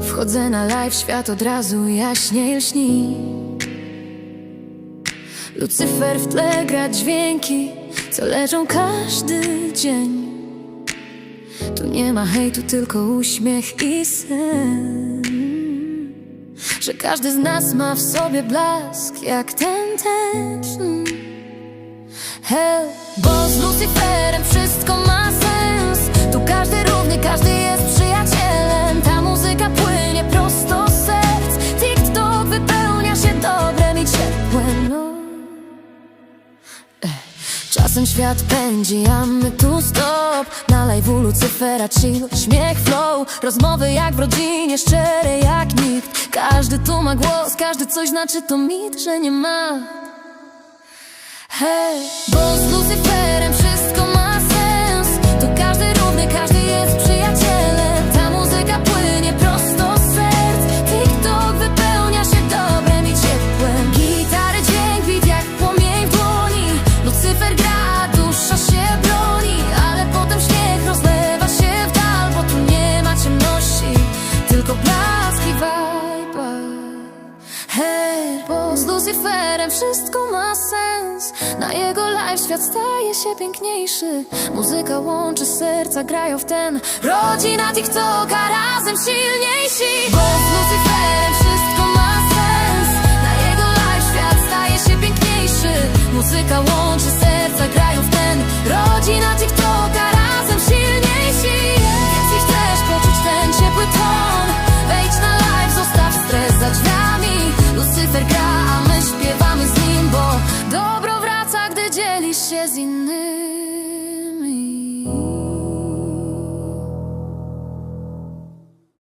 Wchodzę na live, świat od razu jaśniej lśni. Lucyfer w tle gra dźwięki, co leżą każdy dzień. Tu nie ma hejtu, tylko uśmiech i sen Że każdy z nas ma w sobie blask, jak ten. Hell, bo z Lucyferem wszystko ma sens. Tu każdy równy, każdy jest przyjacielem. Ta muzyka płynie prosto z serc. TikTok wypełnia się dobrem i ciepłem no. Czasem świat pędzi, a my tu stop. Na live'u Lucyfera chill, śmiech flow. Rozmowy jak w rodzinie, szczere Każdy tu ma głos, każdy coś znaczy to mit, że nie ma. Hej, bo z Lucyferem bo z Lucyferem wszystko ma sens. Na jego live świat staje się piękniejszy. Muzyka łączy serca, grają w ten Rodzina TikToka razem silniejsi. Bo z Lucyferem wszystko ma sens. Na jego live świat staje się piękniejszy. Muzyka łączy gra, a